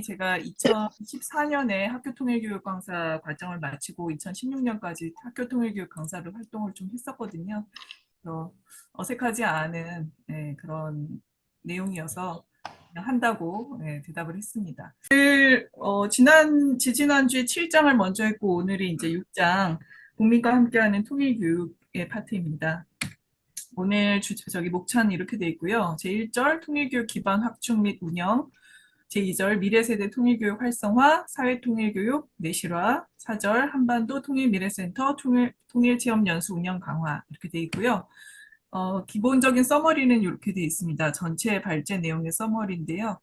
제가 2014년에 학교통일교육 강사 과정을 마치고 2016년까지 학교통일교육 강사로 활동을 좀 했었거든요. 그래서 어색하지 않은 네, 그런 내용이어서 한다고 네, 대답을 했습니다. 오늘 어, 지난 지지난주에 7장을 먼저 했고 오늘이 이제 6장 국민과 함께하는 통일교육의 파트입니다. 오늘 주, 저기 목차는 이렇게 돼 있고요. 제1절 통일교육 기반 확충 및 운영 제2절 미래세대 통일교육 활성화, 사회통일교육 내실화, 4절 한반도 통일미래센터 통일, 통일체험연수 운영 강화 이렇게 돼 있고요. 어, 기본적인 서머리는 이렇게 돼 있습니다. 전체 발제 내용의 서머리인데요.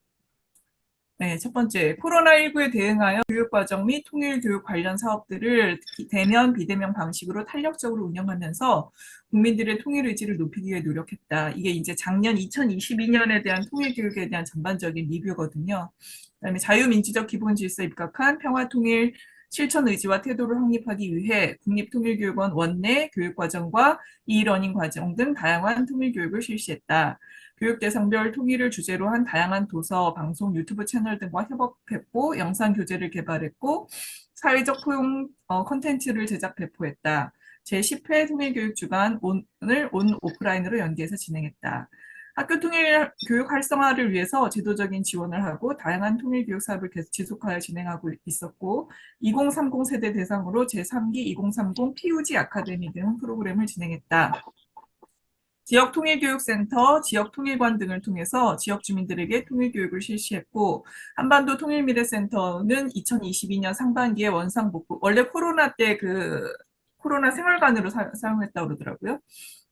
네, 첫 번째, 코로나19에 대응하여 교육과정 및 통일교육 관련 사업들을 대면, 비대면 방식으로 탄력적으로 운영하면서 국민들의 통일 의지를 높이기 위해 노력했다. 이게 이제 작년 2022년에 대한 통일교육에 대한 전반적인 리뷰거든요. 그 다음에 자유민주적 기본 질서에 입각한 평화통일 실천 의지와 태도를 확립하기 위해 국립통일교육원 원내 교육과정과 이러닝 과정 등 다양한 통일교육을 실시했다. 교육 대상별 통일을 주제로 한 다양한 도서, 방송, 유튜브 채널 등과 협업했고 영상 교재를 개발했고 사회적 포용 어, 콘텐츠를 제작 배포했다. 제10회 통일교육 주간 오늘 온 오프라인으로 연계해서 진행했다. 학교 통일 교육 활성화를 위해서 제도적인 지원을 하고 다양한 통일 교육 사업을 계속 지속하여 진행하고 있었고 2030 세대 대상으로 제3기 2030 PUG 아카데미 등 프로그램을 진행했다. 지역 통일교육센터, 지역 통일관 등을 통해서 지역 주민들에게 통일교육을 실시했고 한반도 통일미래센터는 2022년 상반기에 원상복구 원래 코로나 때 그 코로나 생활관으로 사, 용했다고 그러더라고요.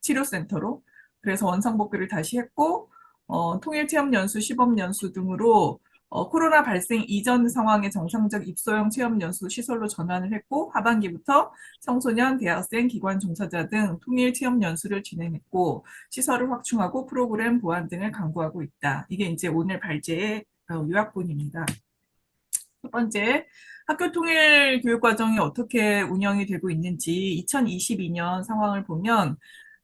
치료센터로. 그래서 원상복구를 다시 했고 어, 통일체험연수, 시범연수 등으로 어, 코로나 발생 이전 상황의 정상적 입소형 체험연수 시설로 전환을 했고 하반기부터 청소년, 대학생, 기관 종사자 등 통일 체험 연수를 진행했고 시설을 확충하고 프로그램 보완 등을 강구하고 있다. 이게 이제 오늘 발제의 어, 요약본입니다. 첫 번째, 학교 통일 교육 과정이 어떻게 운영이 되고 있는지 2022년 상황을 보면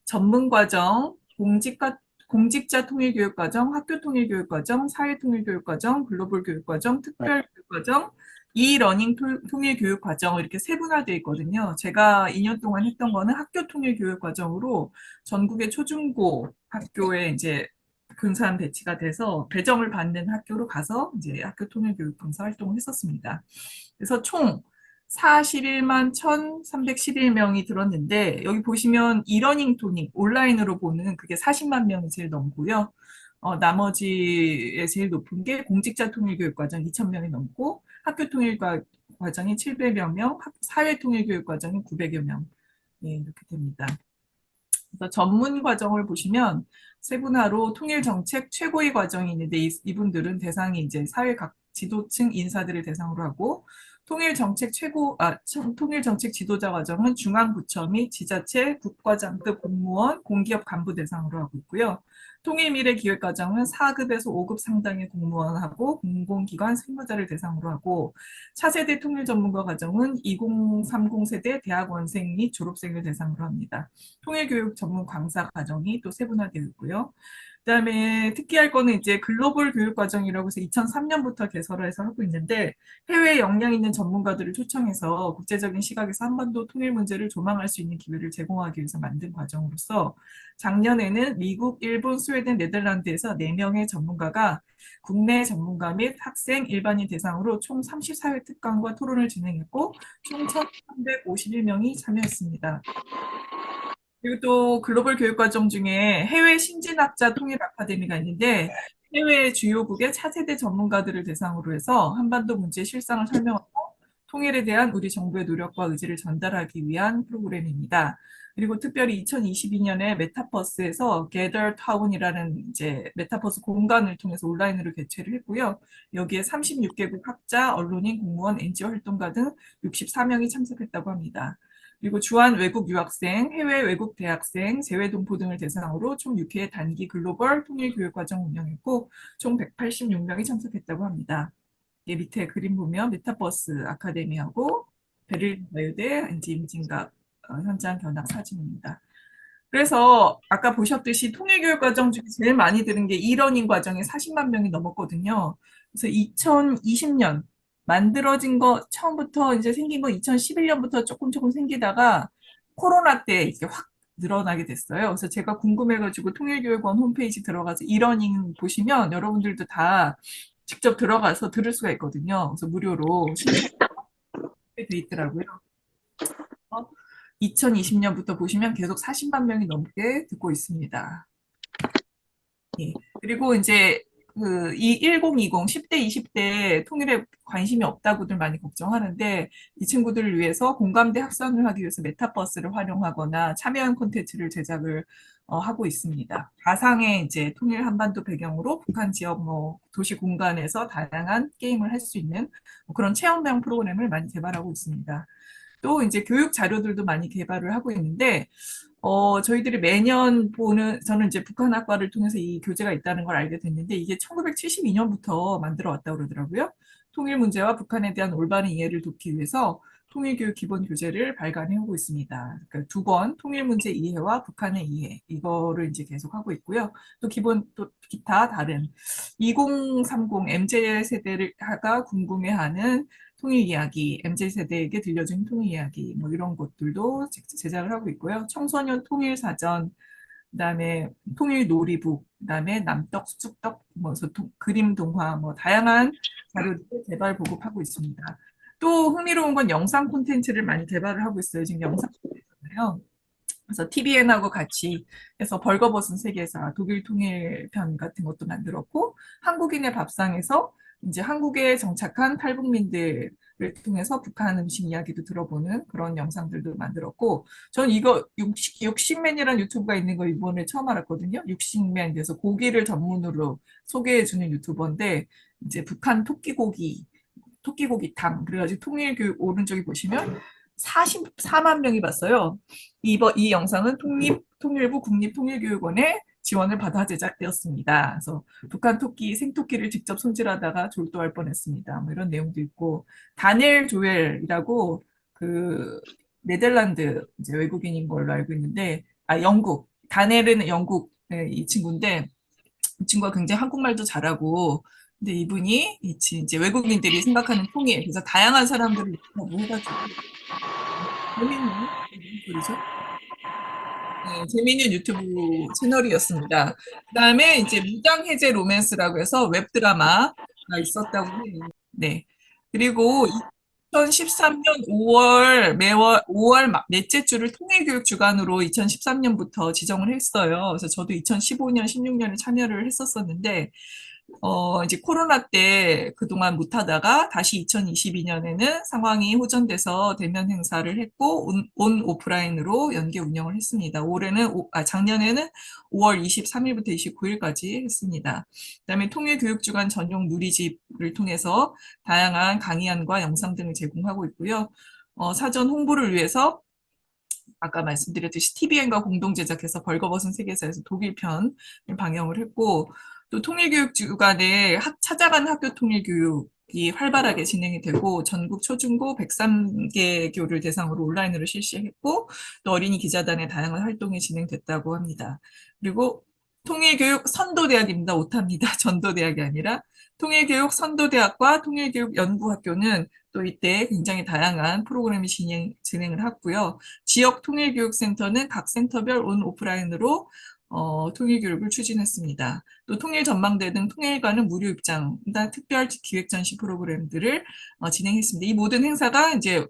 전문 과정, 공직과 공직자 통일교육과정, 학교 통일교육과정, 사회 통일교육과정, 글로벌 교육과정, 특별 교육과정, 이러닝 통일 교육 과정을 이렇게 세분화되어 있거든요. 제가 2년 동안 했던 거는 학교 통일 교육 과정으로 전국의 초중고 학교에 이제 근사한 배치가 돼서 배정을 받는 학교로 가서 이제 학교 통일 교육 강사 활동을 했었습니다. 그래서 총 41만 1,311명이 들었는데 여기 보시면 이러닝 토닉 온라인으로 보는 그게 40만 명이 제일 넘고요. 어, 나머지에 제일 높은 게 공직자 통일교육과정 2,000명이 넘고 학교 통일과정이 700여 명, 사회 통일교육과정이 900여 명 네, 이렇게 됩니다. 그래서 전문 과정을 보시면 세분화로 통일 정책 최고위 과정이 있는데 이, 이분들은 대상이 이제 사회 각 지도층 인사들을 대상으로 하고 통일정책 최고, 아, 통일정책 지도자 과정은 중앙부처 및 지자체, 국과장급 공무원, 공기업 간부 대상으로 하고 있고요. 통일미래 기획과정은 4급에서 5급 상당의 공무원하고 공공기관 실무자를 대상으로 하고 차세대 통일전문가 과정은 2030 세대 대학원생 및 졸업생을 대상으로 합니다. 통일교육 전문 강사 과정이 또 세분화되어 있고요. 그다음에 특기할 거는 이제 글로벌 교육 과정이라고 해서 2003년부터 개설을 해서 하고 있는데 해외 역량 있는 전문가들을 초청해서 국제적인 시각에서 한반도 통일 문제를 조망할 수 있는 기회를 제공하기 위해서 만든 과정으로서 작년에는 미국, 일본, 스웨덴, 네덜란드에서 4명의 전문가가 국내 전문가 및 학생, 일반인 대상으로 총 34회 특강과 토론을 진행했고 총 1,351명이 참여했습니다. 그리고 또 글로벌 교육과정 중에 해외 신진학자 통일 아카데미가 있는데 해외 주요국의 차세대 전문가들을 대상으로 해서 한반도 문제 실상을 설명하고 통일에 대한 우리 정부의 노력과 의지를 전달하기 위한 프로그램입니다. 그리고 특별히 2022년에 메타버스에서 Gather Town이라는 이제 메타버스 공간을 통해서 온라인으로 개최를 했고요. 여기에 36개국 학자, 언론인, 공무원, NGO 활동가 등 64명이 참석했다고 합니다. 그리고 주한 외국 유학생, 해외 외국 대학생, 재외 동포 등을 대상으로 총 6회 단기 글로벌 통일 교육 과정 운영했고 총 186명이 참석했다고 합니다. 이 밑에 그림 보면 메타버스 아카데미하고 베를린 자유대 인지 임진각 어, 현장 견학 사진입니다. 그래서 아까 보셨듯이 통일교육 과정 중에 제일 많이 들은 게 이러닝 과정에 40만 명이 넘었거든요. 그래서 2020년 만들어진 거 처음부터 이제 생긴 거 2011년부터 조금 조금 생기다가 코로나 때 이렇게 확 늘어나게 됐어요. 그래서 제가 궁금해가지고 통일교육원 홈페이지 들어가서 이러닝 보시면 여러분들도 다 직접 들어가서 들을 수가 있거든요. 그래서 무료로 신청돼 있더라고요. 2020년부터 보시면 계속 40만 명이 넘게 듣고 있습니다. 예. 그리고 이제 그, 이 1020, 10대, 20대 통일에 관심이 없다고들 많이 걱정하는데, 이 친구들을 위해서 공감대 확산을 하기 위해서 메타버스를 활용하거나 참여형 콘텐츠를 제작을 어, 하고 있습니다. 가상의 이제 통일 한반도 배경으로 북한 지역 뭐 도시 공간에서 다양한 게임을 할 수 있는 뭐 그런 체험형 프로그램을 많이 개발하고 있습니다. 또 이제 교육 자료들도 많이 개발을 하고 있는데, 어, 저희들이 매년 보는, 저는 이제 북한학과를 통해서 이 교재가 있다는 걸 알게 됐는데, 이게 1972년부터 만들어 왔다고 그러더라고요. 통일 문제와 북한에 대한 올바른 이해를 돕기 위해서 통일교육 기본 교재를 발간해 오고 있습니다. 그러니까 두번 통일 문제 이해와 북한의 이해 이거를 이제 계속 하고 있고요. 또 기본 또 기타 다른 2030 MZ 세대가 궁금해하는 통일 이야기, MZ 세대에게 들려준 통일 이야기 뭐 이런 것들도 제작을 하고 있고요. 청소년 통일 사전 그다음에 통일 놀이북, 그다음에 남떡, 쑥떡, 뭐 소통, 그림 동화, 뭐 다양한 자료를 개발 보급하고 있습니다. 또 흥미로운 건 영상 콘텐츠를 많이 개발을 하고 있어요. 지금 영상 콘텐츠잖아요. 그래서 TVN하고 같이 해서 벌거벗은 세계사 독일 통일편 같은 것도 만들었고 한국인의 밥상에서 이제 한국에 정착한 탈북민들을 통해서 북한 음식 이야기도 들어보는 그런 영상들도 만들었고 저는 이거 육식, 육식맨이라는 유튜브가 있는 거 이번에 처음 알았거든요. 육식맨 그래서 고기를 전문으로 소개해주는 유튜버인데 이제 북한 토끼고기 토끼고기탕 그래가지고 통일교육 오른쪽에 보시면 44만 명이 봤어요. 이번 이 영상은 통립 통일부 국립통일교육원의 지원을 받아 제작되었습니다. 그래서 북한 토끼 생토끼를 직접 손질하다가 졸도할 뻔했습니다. 뭐 이런 내용도 있고 다니엘 조엘이라고 그 네덜란드 이제 외국인인 걸로 알고 있는데 아 영국 다니엘은 영국 네, 이 친구인데 이 친구가 굉장히 한국말도 잘하고 근데 이분이 이제 외국인들이 생각하는 통일 그래서 다양한 사람들을 해가지고 재밌는 소리죠. 네, 재미있는 유튜브 채널이었습니다. 그 다음에 이제 무장 해제 로맨스라고 해서 웹드라마가 있었다고 해요. 네. 그리고 2013년 5월 매월 5월 넷째 주를 통일교육 주간으로 2013년부터 지정을 했어요. 그래서 저도 2015년, 16년에 참여를 했었었는데 어, 이제 코로나 때 그동안 못하다가 다시 2022년에는 상황이 호전돼서 대면 행사를 했고 온, 온 오프라인으로 연계 운영을 했습니다. 올해는 오, 아, 작년에는 5월 23일부터 29일까지 했습니다. 그다음에 통일교육주간 전용 누리집을 통해서 다양한 강의안과 영상 등을 제공하고 있고요. 어, 사전 홍보를 위해서 아까 말씀드렸듯이 TVN과 공동 제작해서 벌거벗은 세계사에서 독일편을 방영을 했고 또 통일교육 주간에 학, 찾아가는 학교 통일교육이 활발하게 진행이 되고 전국 초중고 103개 교를 대상으로 온라인으로 실시했고 또 어린이 기자단의 다양한 활동이 진행됐다고 합니다. 그리고 통일교육 선도대학입니다. 오타입니다. 전도대학이 아니라 통일교육 선도대학과 통일교육연구학교는 또 이때 굉장히 다양한 프로그램이 진행, 진행을 했고요. 지역 통일교육센터는 각 센터별 온 오프라인으로 어, 통일 교육을 추진했습니다. 또 통일 전망대 등 통일과는 무료 입장, 특별 기획 전시 프로그램들을 어, 진행했습니다. 이 모든 행사가 이제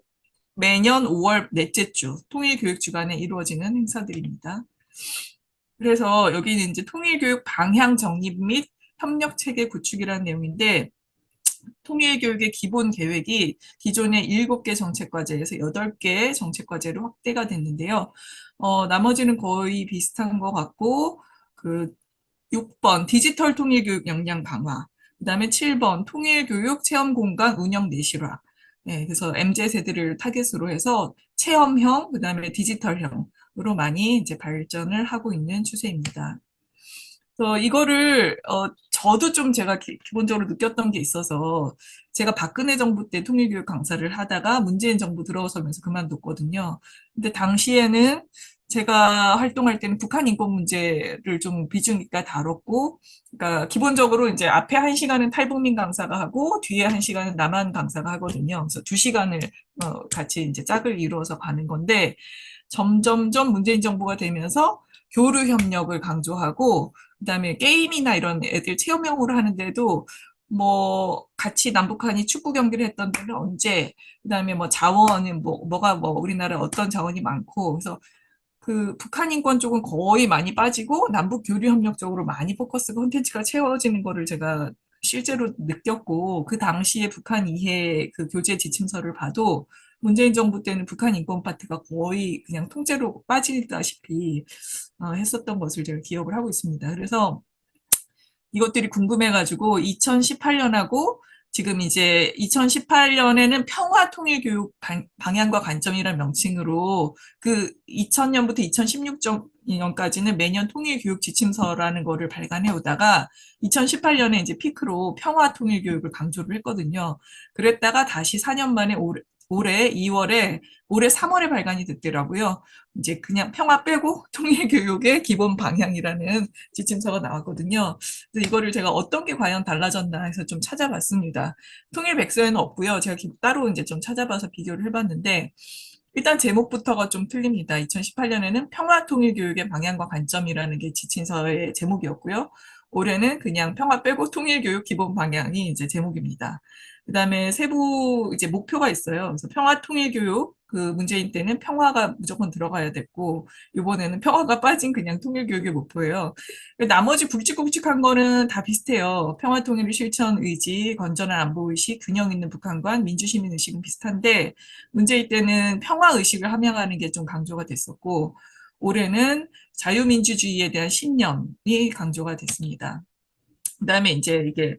매년 5월 넷째 주 통일 교육 주간에 이루어지는 행사들입니다. 그래서 여기는 이제 통일 교육 방향 정립 및 협력 체계 구축이라는 내용인데 통일교육의 기본 계획이 기존의 7개 정책과제에서 8개 정책과제로 확대가 됐는데요. 어, 나머지는 거의 비슷한 것 같고, 그 6번 디지털 통일교육 역량 강화, 그 다음에 7번 통일교육 체험 공간 운영 내실화. 네, 그래서 MZ 세대를 타겟으로 해서 체험형, 그 다음에 디지털형으로 많이 이제 발전을 하고 있는 추세입니다. 그래서 이거를 어, 저도 좀 제가 기, 본적으로 느꼈던 게 있어서 제가 박근혜 정부 때 통일교육 강사를 하다가 문재인 정부 들어서면서 그만뒀거든요. 근데 당시에는 제가 활동할 때는 북한 인권 문제를 좀 비중 있게 다뤘고, 그러니까 기본적으로 이제 앞에 한 시간은 탈북민 강사가 하고 뒤에 한 시간은 남한 강사가 하거든요. 그래서 두 시간을 어, 같이 이제 짝을 이루어서 가는 건데 점점점 문재인 정부가 되면서 교류 협력을 강조하고 그다음에 게임이나 이런 애들 체험형으로 하는데도 뭐 같이 남북한이 축구 경기를 했던 데는 언제 그다음에 뭐 자원은 뭐 뭐가 뭐 우리나라 어떤 자원이 많고 그래서 그 북한 인권 쪽은 거의 많이 빠지고 남북 교류 협력 쪽으로 많이 포커스 콘텐츠가 채워지는 거를 제가 실제로 느꼈고 그 당시에 북한 이해 그 교재 지침서를 봐도 문재인 정부 때는 북한 인권 파트가 거의 그냥 통째로 빠지다시피 어, 했었던 것을 제가 기억을 하고 있습니다. 그래서 이것들이 궁금해가지고 2018년하고 지금 이제 2018년에는 평화통일교육 방향과 관점이라는 명칭으로 그 2000년부터 2016년까지는 매년 통일교육 지침서라는 거를 발간해 오다가 2018년에 이제 피크로 평화통일교육을 강조를 했거든요. 그랬다가 다시 4년 만에 올해, 올해 2월에 올해 3월에 발간이 됐더라고요. 이제 그냥 평화 빼고 통일 교육의 기본 방향이라는 지침서가 나왔거든요. 그래서 이거를 제가 어떤 게 과연 달라졌나 해서 좀 찾아봤습니다. 통일 백서에는 없고요. 제가 따로 이제 좀 찾아봐서 비교를 해봤는데 일단 제목부터가 좀 틀립니다. 2018년에는 평화 통일 교육의 방향과 관점이라는 게 지침서의 제목이었고요. 올해는 그냥 평화 빼고 통일 교육 기본 방향이 이제 제목입니다. 그다음에 세부 이제 목표가 있어요. 그래서 평화 통일 교육 그 문재인 때는 평화가 무조건 들어가야 됐고 이번에는 평화가 빠진 그냥 통일 교육의 목표예요. 나머지 굵직굵직한 거는 다 비슷해요. 평화 통일 실천 의지, 건전한 안보 의식, 균형 있는 북한과 민주 시민 의식은 비슷한데 문재인 때는 평화 의식을 함양하는 게 좀 강조가 됐었고 올해는 자유민주주의에 대한 신념이 강조가 됐습니다. 그 다음에 이제 이게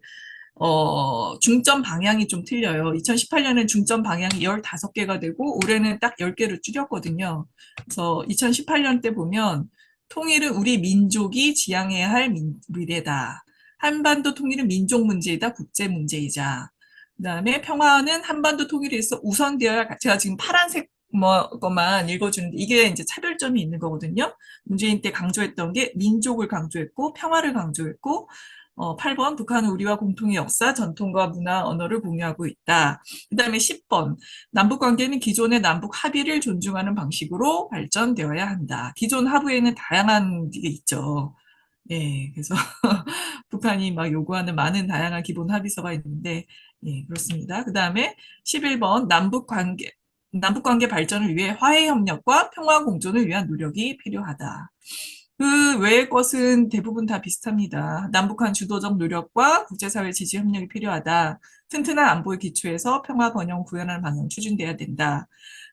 어, 중점 방향이 좀 틀려요. 2018년엔 중점 방향이 15개가 되고 올해는 딱 10개로 줄였거든요. 그래서 2018년 때 보면 통일은 우리 민족이 지향해야 할 민, 미래다. 한반도 통일은 민족 문제이다. 국제 문제이자. 그 다음에 평화는 한반도 통일에 있어 우선되어야 제가 지금 파란색 뭐 것만 읽어주는데 이게 이제 차별점이 있는 거거든요. 문재인 때 강조했던 게 민족을 강조했고 평화를 강조했고 어, 8번 북한은 우리와 공통의 역사, 전통과 문화, 언어를 공유하고 있다. 그 다음에 10번 남북 관계는 기존의 남북 합의를 존중하는 방식으로 발전되어야 한다. 기존 합의에는 다양한 게 있죠. 예, 그래서 북한이 막 요구하는 많은 다양한 기본 합의서가 있는데 예, 그렇습니다. 그 다음에 11번 남북 관계 남북 관계 발전을 위해 화해 협력과 평화 공존을 위한 노력이 필요하다. 그 외의 것은 대부분 다 비슷합니다. 남북한 주도적 노력과 국제사회 지지 협력이 필요하다. 튼튼한 안보의 기초에서 평화 번영 구현하는 방향 추진돼야 된다.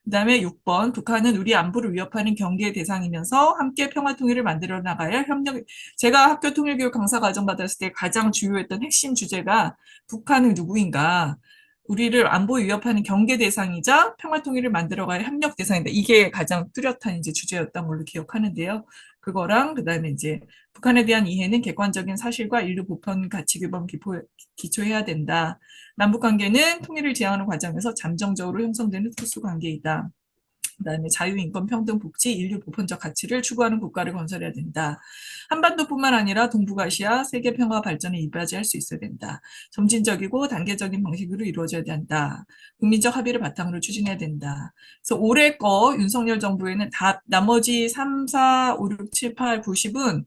그 다음에 6번 북한은 우리 안보를 위협하는 경계의 대상이면서 함께 평화 통일을 만들어 나가야 협력 제가 학교 통일교육 강사 과정 받았을 때 가장 주요했던 핵심 주제가 북한은 누구인가 우리를 안보 위협하는 경계 대상이자 평화 통일을 만들어가야 협력 대상이다. 이게 가장 뚜렷한 이제 주제였던 걸로 기억하는데요. 그거랑 그다음에 이제 북한에 대한 이해는 객관적인 사실과 인류 보편 가치 규범 기초해야 된다. 남북 관계는 통일을 지향하는 과정에서 잠정적으로 형성되는 특수 관계이다. 그다음에 자유, 인권, 평등, 복지, 인류 보편적 가치를 추구하는 국가를 건설해야 된다. 한반도뿐만 아니라 동북아시아 세계 평화 발전에 이바지할 수 있어야 된다. 점진적이고 단계적인 방식으로 이루어져야 된다. 국민적 합의를 바탕으로 추진해야 된다. 그래서 올해 거 윤석열 정부에는 다 나머지 3, 4, 5, 6, 7, 8, 9, 10은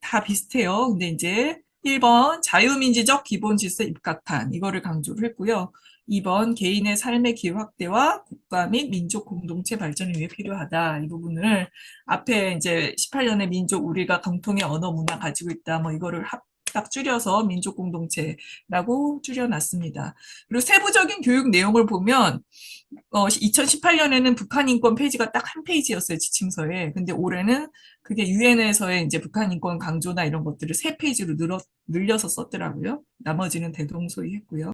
다 비슷해요. 근데 이제 1번 자유민주적 기본 질서 입각한 이거를 강조를 했고요. 2번 개인의 삶의 기회 확대와 국가 및 민족 공동체 발전을 위해 필요하다. 이 부분을 앞에 이제 18년의 민족 우리가 공통의 언어 문화 가지고 있다. 뭐 이거를 합, 딱 줄여서 민족 공동체라고 줄여놨습니다. 그리고 세부적인 교육 내용을 보면 어, 2018년에는 북한 인권 페이지가 딱 한 페이지였어요 지침서에. 근데 올해는 그게 유엔에서의 이제 북한 인권 강조나 이런 것들을 세 페이지로 늘어, 늘려서 썼더라고요. 나머지는 대동소이했고요.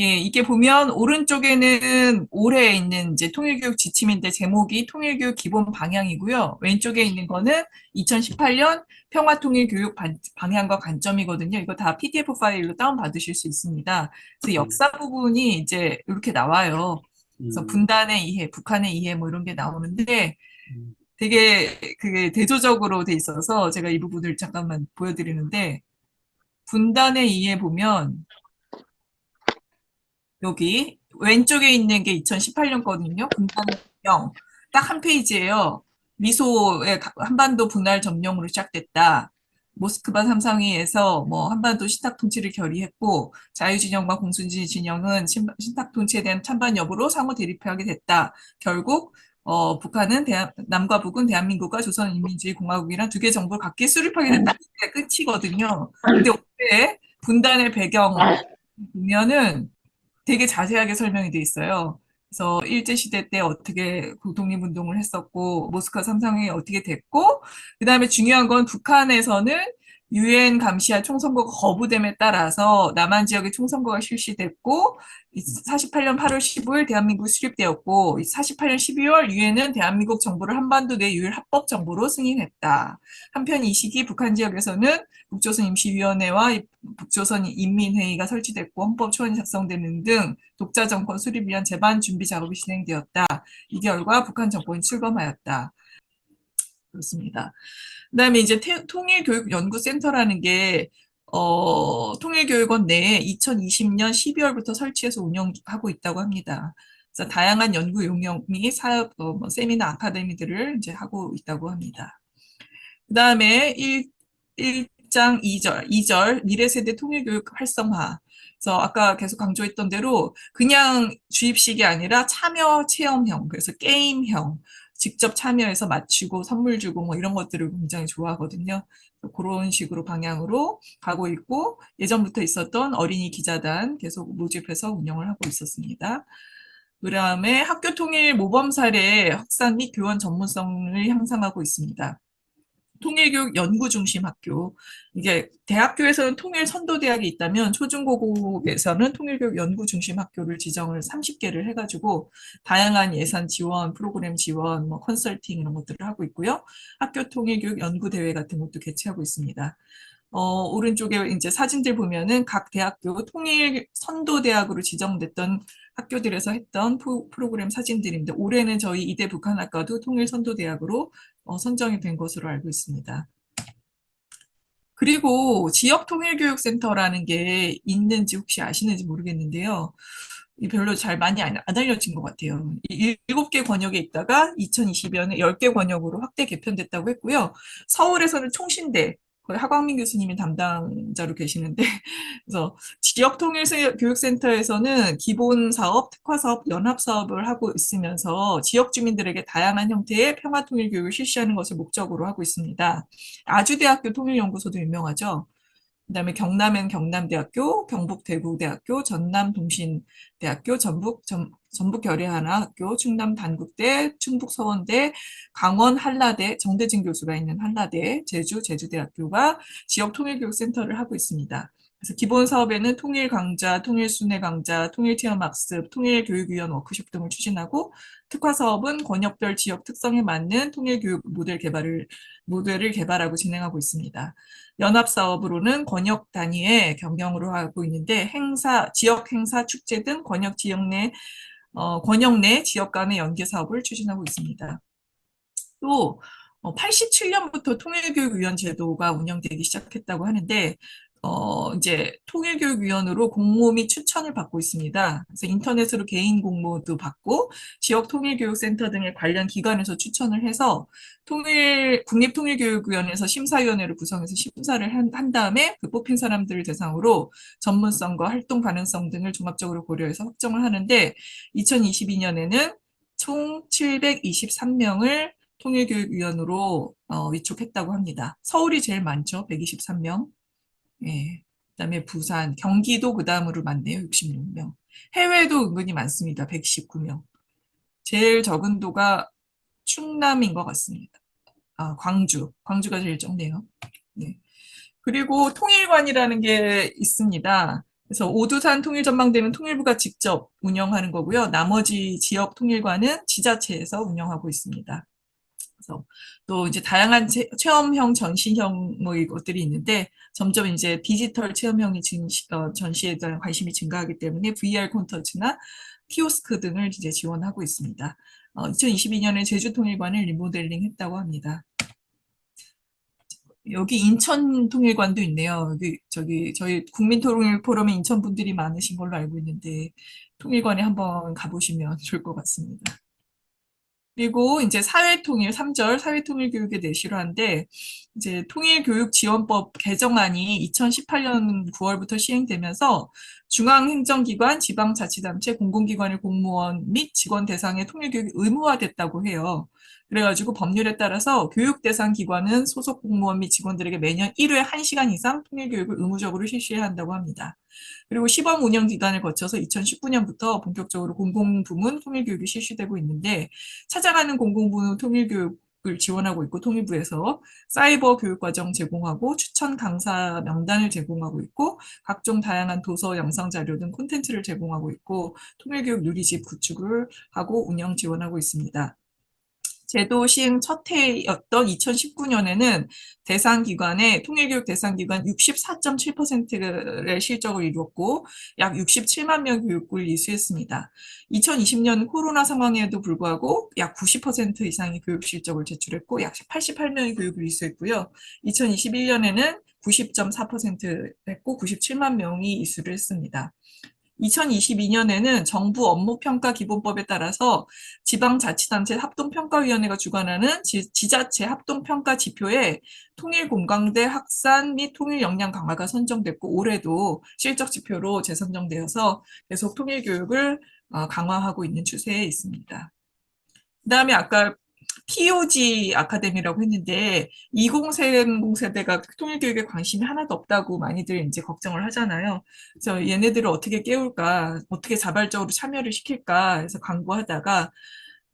예, 이게 보면 오른쪽에는 올해 있는 이제 통일교육 지침인데 제목이 통일교육 기본 방향이고요. 왼쪽에 있는 거는 2018년 평화통일교육 방향과 관점이거든요. 이거 다 PDF 파일로 다운받으실 수 있습니다. 그래서 역사 부분이 이제 이렇게 나와요. 그래서 분단의 이해, 북한의 이해 뭐 이런 게 나오는데 되게 그게 대조적으로 돼 있어서 제가 이 부분을 잠깐만 보여드리는데 분단의 2에 보면 여기 왼쪽에 있는 게 2018년 거든요. 0. 딱한 페이지예요. 미소의 한반도 분할 점령으로 시작됐다. 모스크바 삼상회에서 뭐 한반도 신탁 통치를 결의했고 자유진영과 공순지 진영은 신탁 통치에 대한 찬반 여부로 상호 대립하게 됐다. 결국 어, 북한은 대한, 남과 북은 대한민국과 조선인민주의 공화국이란 두 개 정부를 각기 수립하게 됐다. 이게 끝이거든요. 근데 올해 분단의 배경 보면은 되게 자세하게 설명이 돼 있어요. 그래서 일제시대 때 어떻게 독립운동을 했었고, 모스크바 삼상회의 어떻게 됐고, 그 다음에 중요한 건 북한에서는 유엔 감시와 총선거가 거부됨에 따라서 남한 지역의 총선거가 실시됐고 48년 8월 15일 대한민국 수립되었고 48년 12월 유엔은 대한민국 정부를 한반도 내 유일 합법 정부로 승인했다. 한편 이 시기 북한 지역에서는 북조선 임시위원회와 북조선 인민회의가 설치됐고 헌법 초안이 작성되는 등 독자 정권 수립 위한 재반 준비 작업이 진행되었다. 이 결과 북한 정권이 출범하였다. 그렇습니다. 그다음에 이제 통일교육연구센터라는 게 어, 통일교육원 내에 2020년 12월부터 설치해서 운영하고 있다고 합니다. 그래서 다양한 연구 용역 및 사업, 어, 뭐 세미나 아카데미들을 이제 하고 있다고 합니다. 그 다음에 1, 1장 2절, 2절 미래세대 통일교육 활성화. 그래서 아까 계속 강조했던 대로 그냥 주입식이 아니라 참여 체험형, 그래서 게임형, 직접 참여해서 맞추고 선물 주고 뭐 이런 것들을 굉장히 좋아하거든요. 그런 식으로 방향으로 가고 있고 예전부터 있었던 어린이 기자단 계속 모집해서 운영을 하고 있었습니다. 그 다음에 학교 통일 모범 사례 확산 및 교원 전문성을 향상하고 있습니다. 통일교육 연구 중심 학교. 이게 대학교에서는 통일 선도대학이 있다면 초중고국에서는 통일교육 연구 중심 학교를 지정을 30개를 해가지고 다양한 예산 지원, 프로그램 지원, 뭐 컨설팅 이런 것들을 하고 있고요. 학교 통일교육 연구대회 같은 것도 개최하고 있습니다. 어, 오른쪽에 이제 사진들 보면은 각 대학교 통일 선도대학으로 지정됐던 학교들에서 했던 프로그램 사진들인데 올해는 저희 이대 북한학과도 통일 선도대학으로 어, 선정이 된 것으로 알고 있습니다. 그리고 지역통일교육센터라는 게 있는지 혹시 아시는지 모르겠는데요. 별로 잘 많이 안, 알려진 것 같아요. 일곱 개 권역에 있다가 2020년에 10개 권역으로 확대 개편됐다고 했고요. 서울에서는 총신대, 하광민 교수님이 담당자로 계시는데 그래서 지역 통일 교육센터에서는 기본 사업, 특화 사업, 연합 사업을 하고 있으면서 지역 주민들에게 다양한 형태의 평화 통일 교육을 실시하는 것을 목적으로 하고 있습니다. 아주대학교 통일연구소도 유명하죠. 그다음에 경남엔 경남대학교, 경북 대구대학교, 전남 동신대학교, 전북 전, 전북 결의하나학교, 충남 단국대, 충북 서원대, 강원 한라대, 정대진 교수가 있는 한라대, 제주 제주대학교가 지역 통일교육센터를 하고 있습니다. 그래서 기본 사업에는 통일 강좌, 통일 순회 강좌, 통일 체험 학습, 통일 교육위원 워크숍 등을 추진하고 특화 사업은 권역별 지역 특성에 맞는 통일 교육 모델 개발을 모델을 개발하고 진행하고 있습니다. 연합 사업으로는 권역 단위의 경영으로 하고 있는데 행사, 지역 행사, 축제 등 권역 지역 내 어, 권역 내 지역 간의 연계 사업을 추진하고 있습니다. 또 87년부터 어, 통일교육위원 제도가 운영되기 시작했다고 하는데 어, 이제 통일교육위원으로 공모 및 추천을 받고 있습니다. 그래서 인터넷으로 개인 공모도 받고 지역 통일교육센터 등의 관련 기관에서 추천을 해서 통일 국립통일교육위원회에서 심사위원회를 구성해서 심사를 한, 한 다음에 그 뽑힌 사람들을 대상으로 전문성과 활동 가능성 등을 종합적으로 고려해서 확정을 하는데 2022년에는 총 723명을 통일교육위원으로 어, 위촉했다고 합니다. 서울이 제일 많죠. 123명. 예. 그다음에 부산, 경기도 그 다음으로 많네요. 66명. 해외도 은근히 많습니다. 119명. 제일 적은 도가 충남인 것 같습니다. 아, 광주. 광주가 제일 적네요. 네. 그리고 통일관이라는 게 있습니다. 그래서 오두산 통일전망대는 통일부가 직접 운영하는 거고요. 나머지 지역 통일관은 지자체에서 운영하고 있습니다. 그래서 또 이제 다양한 체, 험형 전시형 뭐 이것들이 있는데 점점 이제 디지털 체험형이 증시, 어, 전시에 대한 관심이 증가하기 때문에 VR 콘텐츠나 키오스크 등을 이제 지원하고 있습니다. 2022년에 제주통일관을 리모델링 했다고 합니다. 여기 인천 통일관도 있네요. 여기 저기 저희 국민통일 포럼에 인천 분들이 많으신 걸로 알고 있는데 통일관에 한번 가보시면 좋을 것 같습니다. 그리고 이제 사회통일 3절 사회통일 교육의 내실화인데 이제 통일교육지원법 개정안이 2018년 9월부터 시행되면서 중앙행정기관, 지방자치단체, 공공기관의 공무원 및 직원 대상의 통일교육이 의무화됐다고 해요. 그래가지고 법률에 따라서 교육 대상 기관은 소속 공무원 및 직원들에게 매년 1회 1시간 이상 통일교육을 의무적으로 실시해야 한다고 합니다. 그리고 시범 운영 기간을 거쳐서 2019년부터 본격적으로 공공부문 통일교육이 실시되고 있는데 찾아가는 공공부문 통일교육 을 지원하고 있고 통일부에서 사이버 교육과정 제공하고 추천 강사 명단을 제공하고 있고 각종 다양한 도서, 영상 자료 등 콘텐츠를 제공하고 있고 통일교육 누리집 구축을 하고 운영 지원하고 있습니다. 제도 시행 첫 해였던 2019년에는 대상 기관의 통일교육 대상 기관 64.7%의 실적을 이루었고 약 67만 명 교육을 이수했습니다. 2020년 코로나 상황에도 불구하고 약 90% 이상의 교육 실적을 제출했고 약 88명의 교육을 이수했고요. 2021년에는 90.4% 했고 97만 명이 이수를 했습니다. 2022년에는 정부 업무평가 기본법에 따라서 지방자치단체 합동평가위원회가 주관하는 지, 자체 합동평가 지표에 통일공강대 확산 및 통일역량 강화가 선정됐고 올해도 실적 지표로 재선정되어서 계속 통일교육을 어, 강화하고 있는 추세에 있습니다. 그 다음에 아까 POG 아카데미라고 했는데 2030 세대가 통일교육에 관심이 하나도 없다고 많이들 이제 걱정을 하잖아요. 그래서 얘네들을 어떻게 깨울까, 어떻게 자발적으로 참여를 시킬까 해서 광고하다가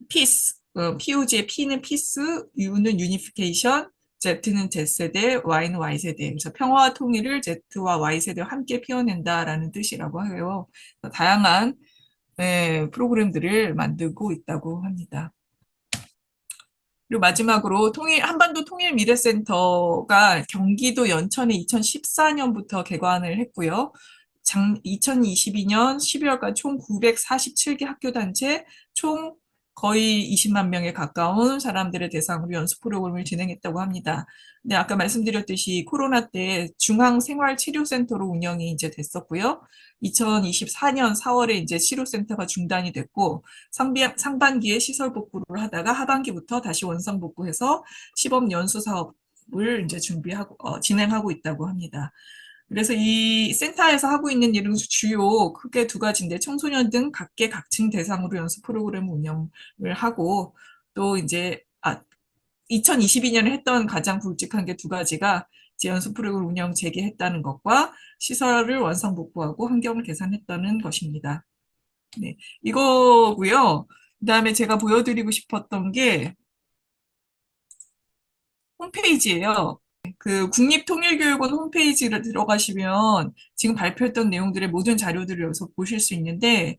피스, 어, POG의 P는 피스, U는 유니피케이션, Z는 Z세대, Y는 Y세대. 그래서 평화와 통일을 Z와 Y세대와 함께 피워낸다라는 뜻이라고 해요. 다양한 네, 프로그램들을 만들고 있다고 합니다. 그리고 마지막으로 통일 한반도 통일 미래센터가 경기도 연천에 2014년부터 개관을 했고요. 장, 2022년 12월까지 총 947개 학교 단체 총 거의 20만 명에 가까운 사람들의 대상으로 연수 프로그램을 진행했다고 합니다. 네, 아까 말씀드렸듯이 코로나 때 중앙생활치료센터로 운영이 이제 됐었고요. 2024년 4월에 이제 치료센터가 중단이 됐고 상비, 상반기에 시설 복구를 하다가 하반기부터 다시 원상 복구해서 시범 연수 사업을 이제 준비하고 어, 진행하고 있다고 합니다. 그래서 이 센터에서 하고 있는 일은 주요 크게 두 가지인데 청소년 등 각계 각층 대상으로 연수 프로그램 운영을 하고 또 이제 아 2022년에 했던 가장 굵직한 게 두 가지가 재연수 프로그램 운영 재개했다는 것과 시설을 원상 복구하고 환경을 개선했다는 것입니다. 네, 이거고요. 그다음에 제가 보여드리고 싶었던 게 홈페이지예요. 그 국립통일교육원 홈페이지를 들어가시면 지금 발표했던 내용들의 모든 자료들을 여기서 보실 수 있는데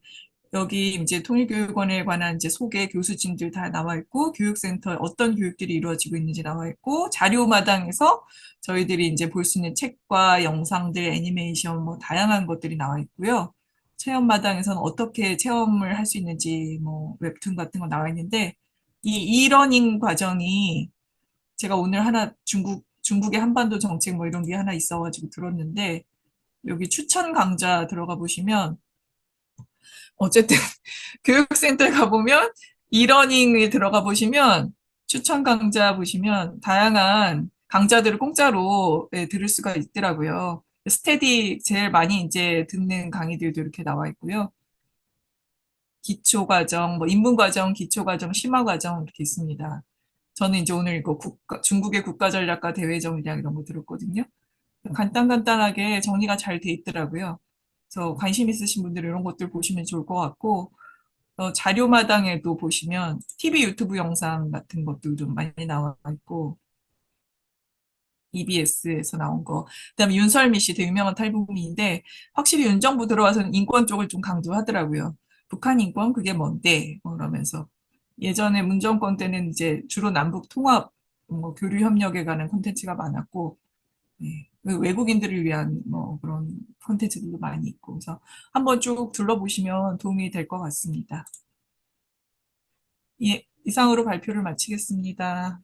여기 이제 통일교육원에 관한 이제 소개 교수진들 다 나와 있고 교육센터 어떤 교육들이 이루어지고 있는지 나와 있고 자료 마당에서 저희들이 이제 볼 수 있는 책과 영상들, 애니메이션 뭐 다양한 것들이 나와 있고요. 체험 마당에서는 어떻게 체험을 할 수 있는지 뭐 웹툰 같은 거 나와 있는데 이 이러닝 과정이 제가 오늘 하나 중국 중국의 한반도 정책 뭐 이런 게 하나 있어가지고 들었는데 여기 추천 강좌 들어가 보시면 어쨌든 교육센터에 가보면 이러닝에 들어가 보시면 추천 강좌 보시면 다양한 강좌들을 공짜로 네, 들을 수가 있더라고요. 스테디 제일 많이 이제 듣는 강의들도 이렇게 나와 있고요. 기초과정, 뭐 인문과정, 기초과정, 심화과정 이렇게 있습니다. 저는 이제 오늘 이거 국가, 중국의 국가전략과 대외정의학 이런 거 들었거든요. 간단간단하게 정리가 잘 돼 있더라고요. 그래서 관심 있으신 분들 이런 것들 보시면 좋을 것 같고 어, 자료마당에도 보시면 TV 유튜브 영상 같은 것도 좀 많이 나와 있고 EBS에서 나온 거. 그다음에 윤설미 씨 되게 유명한 탈북민인데 확실히 윤 정부 들어와서는 인권 쪽을 좀 강조하더라고요. 북한 인권 그게 뭔데? 뭐 그러면서 예전에 문정권 때는 이제 주로 남북 통합, 뭐 교류 협력에 관한 콘텐츠가 많았고 네, 그 외국인들을 위한 뭐 그런 콘텐츠들도 많이 있고 그래서 한번 쭉 둘러보시면 도움이 될 것 같습니다. 예, 이상으로 발표를 마치겠습니다.